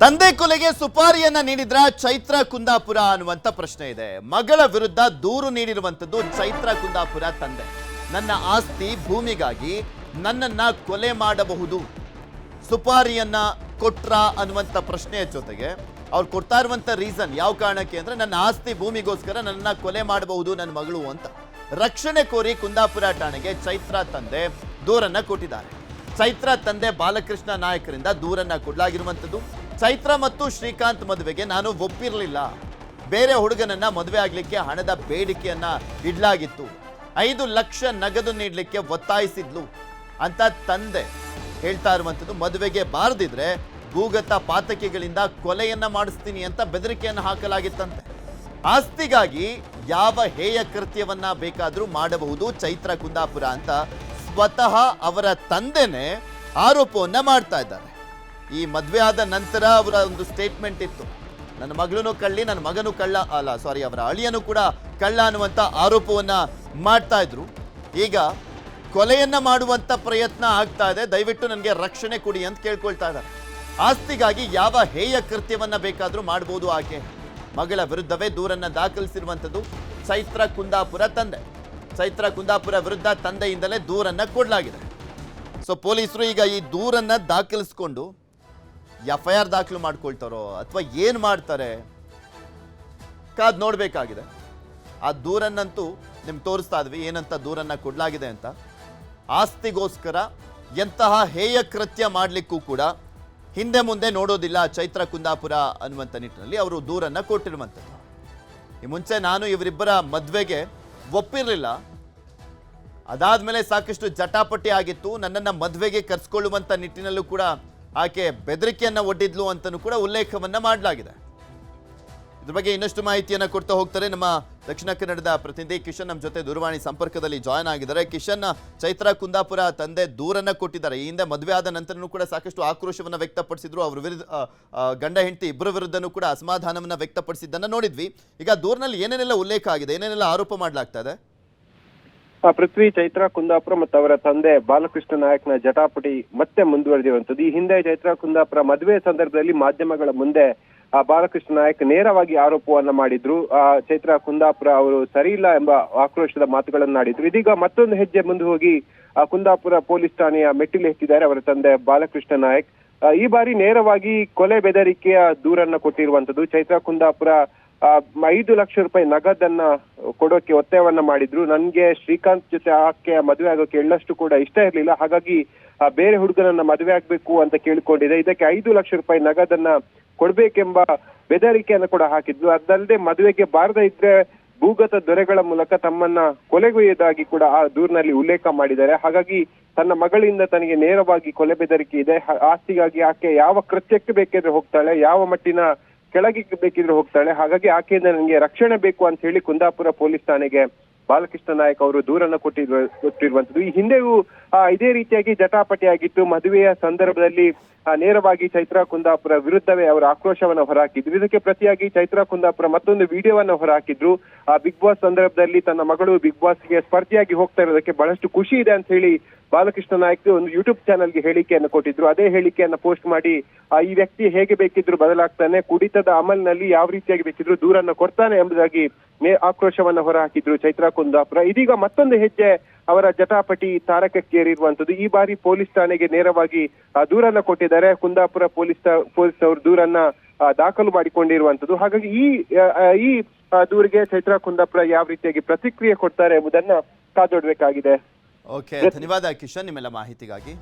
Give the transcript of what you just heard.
ತಂದೆ ಕೊಲೆಗೆ ಸುಪಾರಿಯನ್ನ ನೀಡಿದ್ರ ಚೈತ್ರ ಕುಂದಾಪುರ ಅನ್ನುವಂತ ಪ್ರಶ್ನೆ ಇದೆ. ಮಗಳ ವಿರುದ್ಧ ದೂರು ನೀಡಿರುವಂತದ್ದು ಚೈತ್ರ ಕುಂದಾಪುರ ತಂದೆ. ನನ್ನ ಆಸ್ತಿ ಭೂಮಿಗಾಗಿ ನನ್ನನ್ನ ಕೊಲೆ ಮಾಡಬಹುದು. ಸುಪಾರಿಯನ್ನ ಕೊಟ್ರ ಅನ್ನುವಂಥ ಪ್ರಶ್ನೆಯ ಜೊತೆಗೆ ಅವ್ರು ಕೊಡ್ತಾ ಇರುವಂತ ರೀಸನ್ ಯಾವ ಕಾರಣಕ್ಕೆ ಅಂದ್ರೆ ನನ್ನ ಆಸ್ತಿ ಭೂಮಿಗೋಸ್ಕರ ನನ್ನ ಕೊಲೆ ಮಾಡಬಹುದು ನನ್ನ ಮಗಳು ಅಂತ. ರಕ್ಷಣೆ ಕೋರಿ ಕುಂದಾಪುರ ಠಾಣೆಗೆ ಚೈತ್ರ ತಂದೆ ದೂರನ್ನ ಕೊಟ್ಟಿದ್ದಾರೆ. ಚೈತ್ರ ತಂದೆ ಬಾಲಕೃಷ್ಣ ನಾಯಕರಿಂದ ದೂರನ್ನ ಕೊಡಲಾಗಿರುವಂಥದ್ದು ಚೈತ್ರ ಮತ್ತು ಶ್ರೀಕಾಂತ್ ಮದುವೆಗೆ ನಾನು ಒಪ್ಪಿರಲಿಲ್ಲ. ಬೇರೆ ಹುಡುಗನನ್ನ ಮದುವೆ ಆಗ್ಲಿಕ್ಕೆ ಹಣದ ಬೇಡಿಕೆಯನ್ನ ಇಡ್ಲಾಗಿತ್ತು. ಐದು ಲಕ್ಷ ನಗದು ನೀಡಲಿಕ್ಕೆ ಒತ್ತಾಯಿಸಿದ್ಲು. ಅಂತ ತಂದೆ ಹೇಳ್ತಾ ಇರುವಂಥದ್ದು ಮದುವೆಗೆ ಬಾರದಿದ್ರೆ ಭೂಗತ ಪಾತಕಿಗಳಿಂದ ಕೊಲೆಯನ್ನ ಮಾಡಿಸ್ತೀನಿ ಅಂತ ಬೆದರಿಕೆಯನ್ನು ಹಾಕಲಾಗಿತ್ತಂತೆ. ಆಸ್ತಿಗಾಗಿ ಯಾವ ಹೇಯ ಕೃತ್ಯವನ್ನ ಬೇಕಾದರೂ ಮಾಡಬಹುದು ಚೈತ್ರ ಕುಂದಾಪುರ ಅಂತ ಸ್ವತಃ ಅವರ ತಂದೆನೇ ಆರೋಪವನ್ನ ಮಾಡ್ತಾ ಇದ್ದಾರೆ. ಈ ಮದುವೆ ಆದ ನಂತರ ಅವರ ಒಂದು ಸ್ಟೇಟ್ಮೆಂಟ್ ಇತ್ತು. ನನ್ನ ಮಗಳೂ ಕಳ್ಳಿ, ನನ್ನ ಮಗನೂ ಕಳ್ಳ ಅಲ್ಲ ಸಾರಿ ಅವರ ಅಳಿಯನು ಕೂಡ ಕಳ್ಳ ಅನ್ನುವಂಥ ಆರೋಪವನ್ನ ಮಾಡ್ತಾ ಇದ್ರು. ಈಗ ಕೊಲೆಯನ್ನ ಮಾಡುವಂತ ಪ್ರಯತ್ನ ಆಗ್ತಾ ಇದೆ. ದಯವಿಟ್ಟು ನನಗೆ ರಕ್ಷಣೆ ಕೊಡಿ ಅಂತ ಕೇಳ್ಕೊಳ್ತಾ ಇದ್ದಾರೆ. ಆಸ್ತಿಗಾಗಿ ಯಾವ ಹೇಯ ಕೃತ್ಯವನ್ನ ಬೇಕಾದ್ರೂ ಮಾಡಬಹುದು ಆಕೆ. ಮಗಳ ವಿರುದ್ಧವೇ ದೂರನ್ನ ದಾಖಲಿಸಿರುವಂಥದ್ದು ಚೈತ್ರ ಕುಂದಾಪುರ ತಂದೆ. ಚೈತ್ರ ಕುಂದಾಪುರ ವಿರುದ್ಧ ತಂದೆಯಿಂದಲೇ ದೂರನ್ನ ಕೊಡಲಾಗಿದೆ. ಸೊ ಪೊಲೀಸರು ಈಗ ಈ ದೂರನ್ನ ದಾಖಲಿಸ್ಕೊಂಡು ಎಫ್ ಐ ಆರ್ ದಾಖಲು ಮಾಡ್ಕೊಳ್ತಾರೋ ಅಥವಾ ಏನು ಮಾಡ್ತಾರೆ? ಕಾದ್ ನೋಡಬೇಕಾಗಿದೆ. ಆ ದೂರನ್ನಂತೂ ನಿಮ್ಗೆ ತೋರಿಸ್ತಾ ಇದ್ವಿ, ಏನಂತ ದೂರನ್ನ ಕೊಡಲಾಗಿದೆ ಅಂತ. ಆಸ್ತಿಗೋಸ್ಕರ ಎಂತಹ ಹೇಯ ಕೃತ್ಯ ಮಾಡಲಿಕ್ಕೂ ಕೂಡ ಹಿಂದೆ ಮುಂದೆ ನೋಡೋದಿಲ್ಲ ಚೈತ್ರ ಕುಂದಾಪುರ ಅನ್ನುವಂಥ ನಿಟ್ಟಿನಲ್ಲಿ ಅವರು ದೂರನ್ನ ಕೊಟ್ಟಿರುವಂಥದ್ದು. ಈ ಮುಂಚೆ ನಾನು ಇವರಿಬ್ಬರ ಮದುವೆಗೆ ಒಪ್ಪಿರಲಿಲ್ಲ. ಅದಾದ ಮೇಲೆ ಸಾಕಷ್ಟು ಜಟಾಪಟಿ ಆಗಿತ್ತು, ನನ್ನನ್ನು ಮದುವೆಗೆ ಕರೆಸ್ಕೊಳ್ಳುವಂಥ ನಿಟ್ಟಿನಲ್ಲೂ ಕೂಡ ಆಕೆ ಬೆದರಿಕೆಯನ್ನು ಒಡ್ಡಿದ್ಲು ಅಂತಲೂ ಕೂಡ ಉಲ್ಲೇಖವನ್ನ ಮಾಡಲಾಗಿದೆ. ಇದ್ರ ಬಗ್ಗೆ ಇನ್ನಷ್ಟು ಮಾಹಿತಿಯನ್ನು ಕೊಡ್ತಾ ಹೋಗ್ತಾರೆ ನಮ್ಮ ದಕ್ಷಿಣ ಕನ್ನಡದ ಪ್ರತಿನಿಧಿ ಕಿಶನ್. ನಮ್ಮ ಜೊತೆ ದೂರವಾಣಿ ಸಂಪರ್ಕದಲ್ಲಿ ಜಾಯ್ನ್ ಆಗಿದ್ದಾರೆ. ಕಿಶನ್, ಚೈತ್ರ ಕುಂದಾಪುರ ತಂದೆ ದೂರನ್ನ ಕೊಟ್ಟಿದ್ದಾರೆ. ಈ ಹಿಂದೆ ಮದುವೆ ಆದ ನಂತರನೂ ಕೂಡ ಸಾಕಷ್ಟು ಆಕ್ರೋಶವನ್ನು ವ್ಯಕ್ತಪಡಿಸಿದ್ರು. ಅವ್ರ ವಿರುದ್ಧ ಗಂಡ ಹೆಂಡತಿ ಇಬ್ಬರ ವಿರುದ್ಧನೂ ಕೂಡ ಅಸಮಾಧಾನವನ್ನು ವ್ಯಕ್ತಪಡಿಸಿದ್ದನ್ನು ನೋಡಿದ್ವಿ. ಈಗ ದೂರಿನಲ್ಲಿ ಏನೇನೆಲ್ಲ ಉಲ್ಲೇಖ ಆಗಿದೆ, ಏನೇನೆಲ್ಲ ಆರೋಪ ಮಾಡಲಾಗ್ತಾ ಇದೆ? ಪೃಥ್ವಿ ಚೈತ್ರ ಕುಂದಾಪುರ ಮತ್ತು ಅವರ ತಂದೆ ಬಾಲಕೃಷ್ಣ ನಾಯಕ್ನ ಜಟಾಪಟಿ ಮತ್ತೆ ಮುಂದುವರೆದಿರುವಂತದ್ದು ಈ ಹಿಂದೆ ಚೈತ್ರ ಕುಂದಾಪುರ ಮದುವೆ ಸಂದರ್ಭದಲ್ಲಿ ಮಾಧ್ಯಮಗಳ ಮುಂದೆ ಆ ಬಾಲಕೃಷ್ಣ ನಾಯಕ್ ನೇರವಾಗಿ ಆರೋಪವನ್ನ ಮಾಡಿದ್ರು. ಆ ಚೈತ್ರ ಕುಂದಾಪುರ ಅವರು ಸರಿಯಿಲ್ಲ ಎಂಬ ಆಕ್ರೋಶದ ಮಾತುಗಳನ್ನಾಡಿದ್ರು ಇದೀಗ ಮತ್ತೊಂದು ಹೆಜ್ಜೆ ಮುಂದೆ ಹೋಗಿ ಆ ಕುಂದಾಪುರ ಪೊಲೀಸ್ ಠಾಣೆಯ ಮೆಟ್ಟಿಲು ಎತ್ತಿದ್ದಾರೆ ಅವರ ತಂದೆ ಬಾಲಕೃಷ್ಣ ನಾಯಕ್. ಈ ಬಾರಿ ನೇರವಾಗಿ ಕೊಲೆ ಬೆದರಿಕೆಯ ದೂರನ್ನ ಕೊಟ್ಟಿರುವಂತದ್ದು ಚೈತ್ರ ಕುಂದಾಪುರ ಐದು ಲಕ್ಷ ರೂಪಾಯಿ ನಗದನ್ನ ಕೊಡೋಕೆ ಒತ್ತಾಯವನ್ನ ಮಾಡಿದ್ರು. ನನ್ಗೆ ಶ್ರೀಕಾಂತ್ ಜೊತೆ ಆಕೆ ಮದುವೆ ಆಗೋಕೆ ಎಳ್ಳಷ್ಟು ಕೂಡ ಇಷ್ಟ ಇರಲಿಲ್ಲ. ಹಾಗಾಗಿ ಬೇರೆ ಹುಡುಗನನ್ನ ಮದುವೆ ಆಗ್ಬೇಕು ಅಂತ ಕೇಳಿಕೊಂಡಿದೆ ಇದಕ್ಕೆ ಐದು ಲಕ್ಷ ರೂಪಾಯಿ ನಗದನ್ನ ಕೊಡ್ಬೇಕೆಂಬ ಬೆದರಿಕೆಯನ್ನು ಕೂಡ ಹಾಕಿದ್ಲು ಅದಲ್ಲದೆ ಮದುವೆಗೆ ಬಾರದ ಇದ್ರೆ ಭೂಗತ ದೊರೆಗಳ ಮೂಲಕ ತಮ್ಮನ್ನ ಕೊಲೆಗೊಯ್ಯದಾಗಿ ಕೂಡ ಆ ದೂರಿನಲ್ಲಿ ಉಲ್ಲೇಖ ಮಾಡಿದ್ದಾರೆ. ಹಾಗಾಗಿ, ತನ್ನ ಮಗಳಿಂದ ತನಗೆ ನೇರವಾಗಿ ಕೊಲೆ ಬೆದರಿಕೆ ಇದೆ. ಆಸ್ತಿಗಾಗಿ ಆಕೆ ಯಾವ ಕೃತ್ಯಕ್ಕೆ ಬೇಕಿದ್ರೆ ಹೋಗ್ತಾಳೆ, ಯಾವ ಮಟ್ಟಿನ ಕೆಳಗೆ ಬೇಕಿದ್ರೆ ಹೋಗ್ತಾಳೆ. ಹಾಗಾಗಿ ಆಕೆಯಿಂದ ನನಗೆ ರಕ್ಷಣೆ ಬೇಕು ಅಂತ ಹೇಳಿ ಕುಂದಾಪುರ ಪೊಲೀಸ್ ಠಾಣೆಗೆ ಬಾಲಕೃಷ್ಣ ನಾಯಕ್ ಅವರು ದೂರನ್ನ ಕೊಟ್ಟಿರುವ ಕೊಟ್ಟಿರುವಂತದ್ದು ಈ ಹಿಂದೆಯೂ ಇದೇ ರೀತಿಯಾಗಿ ಜಟಾಪಟಿಯಾಗಿದ್ದು ಮದುವೆಯ ಸಂದರ್ಭದಲ್ಲಿ ನೇರವಾಗಿ ಚೈತ್ರಾ ಕುಂದಾಪುರ ವಿರುದ್ಧವೇ ಅವರು ಆಕ್ರೋಶವನ್ನು ಹೊರಹಾಕಿದ್ರು. ಇದಕ್ಕೆ ಪ್ರತಿಯಾಗಿ ಚೈತ್ರಾ ಕುಂದಾಪುರ ಮತ್ತೊಂದು ವಿಡಿಯೋವನ್ನು ಹೊರಹಾಕಿದ್ರು. ಆ ಬಿಗ್ ಬಾಸ್ ಸಂದರ್ಭದಲ್ಲಿ ತನ್ನ ಮಗಳು ಬಿಗ್ ಬಾಸ್ಗೆ ಸ್ಪರ್ಧಿಯಾಗಿ ಹೋಗ್ತಾ ಇರೋದಕ್ಕೆ ಬಹಳಷ್ಟು ಖುಷಿ ಇದೆ ಅಂತ ಹೇಳಿ ಬಾಲಕೃಷ್ಣ ನಾಯ್ಕ್ ಒಂದು ಯೂಟ್ಯೂಬ್ ಚಾನಲ್ಗೆ ಹೇಳಿಕೆಯನ್ನು ಕೊಟ್ಟಿದ್ರು. ಅದೇ ಹೇಳಿಕೆಯನ್ನು ಪೋಸ್ಟ್ ಮಾಡಿ ಈ ವ್ಯಕ್ತಿ ಹೇಗೆ ಬೇಕಿದ್ರು ಬದಲಾಗ್ತಾನೆ, ಕುಡಿತದ ಅಮಲ್ನಲ್ಲಿ ಯಾವ ರೀತಿಯಾಗಿ ಬೇಕಿದ್ರು ದೂರನ್ನು ಕೊಡ್ತಾನೆ ಎಂಬುದಾಗಿ ಆಕ್ರೋಶವನ್ನ ಹೊರಹಾಕಿದ್ರು ಚೈತ್ರಾ ಕುಂದಾಪುರ ಇದೀಗ ಮತ್ತೊಂದು ಹೆಜ್ಜೆ ಅವರ ಜಟಾಪಟಿ ತಾರಕಕ್ಕೇರಿರುವಂತದ್ದು ಈ ಬಾರಿ ಪೊಲೀಸ್ ಠಾಣೆಗೆ ನೇರವಾಗಿ ದೂರನ್ನ ಕೊಟ್ಟಿದ್ದಾರೆ. ಕುಂದಾಪುರ ಪೊಲೀಸ್ ಪೊಲೀಸ್ ಅವರು ದೂರನ್ನ ದಾಖಲು ಮಾಡಿಕೊಂಡಿರುವಂತದ್ದು ಹಾಗಾಗಿ ಈ ಈ ದೂರಿಗೆ ಚೈತ್ರ ಕುಂದಾಪುರ ಯಾವ ರೀತಿಯಾಗಿ ಪ್ರತಿಕ್ರಿಯೆ ಕೊಡ್ತಾರೆ ಎಂಬುದನ್ನ ಕಾದೊಡ್ಬೇಕಾಗಿದೆ. ಓಕೆ ಧನ್ಯವಾದ ಕಿಶನ್, ನಿಮ್ಮೆಲ್ಲ ಮಾಹಿತಿಗಾಗಿ.